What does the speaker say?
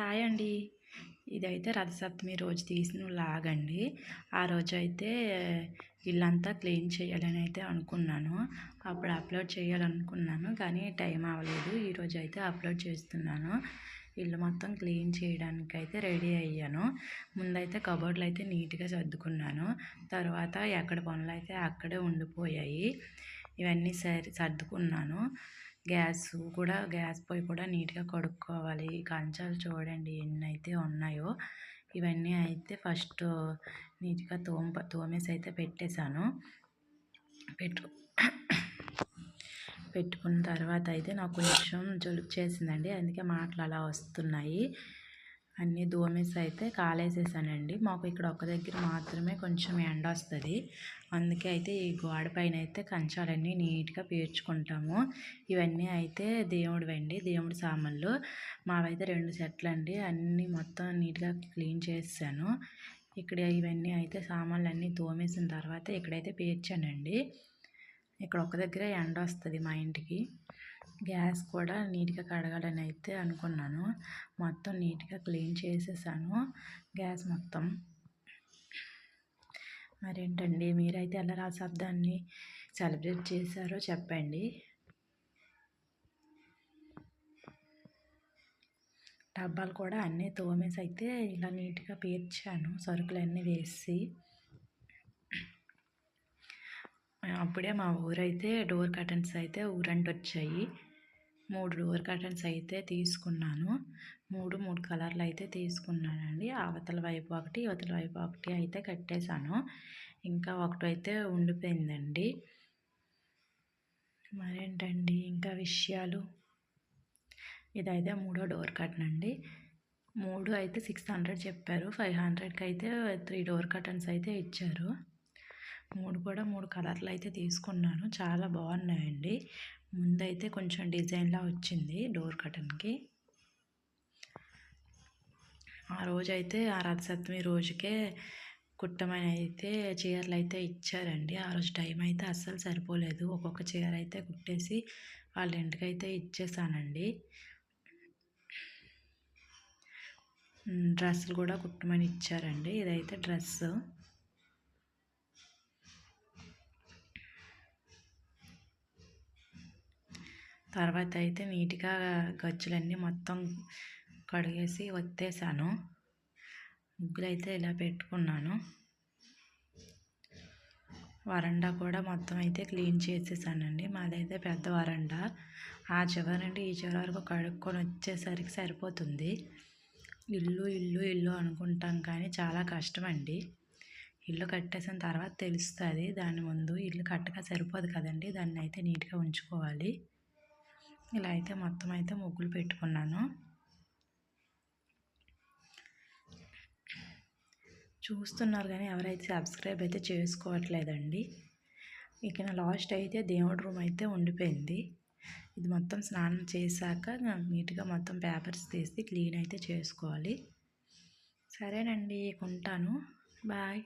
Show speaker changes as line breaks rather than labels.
Hi అండి ఇదైతే రథసప్తమి రోజు తీసిన లాగండి ఆ రోజు అయితే ఇల్లంతా క్లీన్ చేయాలని అయితే అనుకున్నాను. అప్పుడు అప్లోడ్ చేయాలనుకున్నాను కానీ టైం అవ్వలేదు. ఈరోజు అయితే అప్లోడ్ చేస్తున్నాను. ఇల్లు మొత్తం క్లీన్ చేయడానికి అయితే రెడీ అయ్యాను. ముందైతే కబోర్డ్లు అయితే నీట్గా సర్దుకున్నాను. తర్వాత ఎక్కడ పనులు అయితే అక్కడే ఉండిపోయాయి. ఇవన్నీ సరి సర్దుకున్నాను. గ్యాస్ కూడా గ్యాస్ పొయ్యి కూడా నీట్గా కడుక్కోవాలి. కంచాలు చూడండి ఎన్ని అయితే ఉన్నాయో. ఇవన్నీ అయితే ఫస్ట్ నీట్గా తోమ తోమేసి అయితే పెట్టేశాను. పెట్టు పెట్టుకున్న తర్వాత అయితే నాకు కొంచెం జలుబు చేసిందండి. అందుకే మాటలు అలా వస్తున్నాయి. అన్నీ దోమేసి అయితే కాలేసేసానండి. మాకు ఇక్కడ ఒక దగ్గర మాత్రమే కొంచెం ఎండ వస్తుంది. అందుకే అయితే ఈ గోడ పైన అయితే కంచాలన్నీ నీట్గా పేర్చుకుంటాము. ఇవన్నీ అయితే దేవుడు అండి దేవుడి సామాన్లు. మావైతే రెండు సెట్లు అండి అన్నీ మొత్తం నీట్గా క్లీన్ చేసాను ఇక్కడ ఇవన్నీ అయితే సామాన్లు అన్నీ తోమేసిన తర్వాత ఇక్కడైతే పేర్చానండి. ఇక్కడ ఒక దగ్గర ఎండ వస్తుంది మా ఇంటికి. గ్యాస్ కూడా నీట్గా కడగాలని అయితే అనుకున్నాను. మొత్తం నీట్గా క్లీన్ చేసేసాను. గ్యాస్ మొత్తం. మరేంటండి? మీరైతే ఎలా రాసాబ్దాన్ని సెలబ్రేట్ చేశారో చెప్పండి. డబ్బాలు కూడా అన్నీ తోమేసి అయితే ఇలా నీట్గా పేర్చాను. సరుకులన్నీ వేసి. అప్పుడే మా ఊరైతే డోర్ కర్టన్స్ అయితే ఊరంటొచ్చాయి. మూడు డోర్ కర్టన్స్ అయితే తీసుకున్నాను. మూడు మూడు కలర్లు అయితే తీసుకున్నానండి. అవతల వైపు ఒకటి ఇవతల వైపు ఒకటి అయితే కట్టేశాను. ఇంకా ఒకటి అయితే ఉండిపోయిందండి. మరేంటండి ఇంకా విషయాలు? ఇదైతే మూడో డోర్ కర్టన్ అండి. మూడు అయితే సిక్స్ హండ్రెడ్ చెప్పారు. ఫైవ్ హండ్రెడ్కి అయితే త్రీ డోర్ కర్టన్స్ అయితే ఇచ్చారు. మూడు కూడా మూడు కలర్లు అయితే తీసుకున్నాను. చాలా బాగున్నాయండి. ముందైతే కొంచెం డిజైన్లా వచ్చింది డోర్ కటన్కి. ఆ రోజైతే ఆ రథసప్తమి రోజుకే కుట్టమని అయితే చీరలు అయితే ఇచ్చారండి. ఆ రోజు టైం అయితే అస్సలు సరిపోలేదు. ఒక్కొక్క చీర అయితే కుట్టేసి వాళ్ళ ఇంటికి అయితే ఇచ్చేసానండి. డ్రెస్సులు కూడా కుట్టమని ఇచ్చారండి. ఇదైతే డ్రెస్సు. తర్వాత అయితే నీట్గా గచ్చులన్నీ మొత్తం కడిగేసి వత్తేసాను ముగ్గులు అయితే ఇలా పెట్టుకున్నాను. వరండా కూడా మొత్తం అయితే క్లీన్ చేసేసానండి. మాదైతే పెద్ద వరండా. ఆ చివరి నుండి ఈ చివరి వరకు కడుక్కొని వచ్చేసరికి సరిపోతుంది. ఇల్లు ఇల్లు ఇల్లు అనుకుంటాం కానీ చాలా కష్టం అండి ఇల్లు కట్టేసిన తర్వాత తెలుస్తుంది. దాని ముందు ఇల్లు కట్టక సరిపోదు కదండి. దాన్ని అయితే నీట్గా ఉంచుకోవాలి. ఇలా అయితే మొత్తం అయితే ముగ్గులు పెట్టుకున్నాను. చూస్తున్నారు కానీ ఎవరైతే సబ్స్క్రైబ్ అయితే చేసుకోవట్లేదండి. ఇక నా లాస్ట్ అయితే దేవుడి రూమ్ అయితే ఉండిపోయింది. ఇది మొత్తం స్నానం చేశాక నీట్గా మొత్తం పేపర్స్ తీసి క్లీన్ అయితే చేసుకోవాలి. సరేనండి ఉంటాను బాయ్.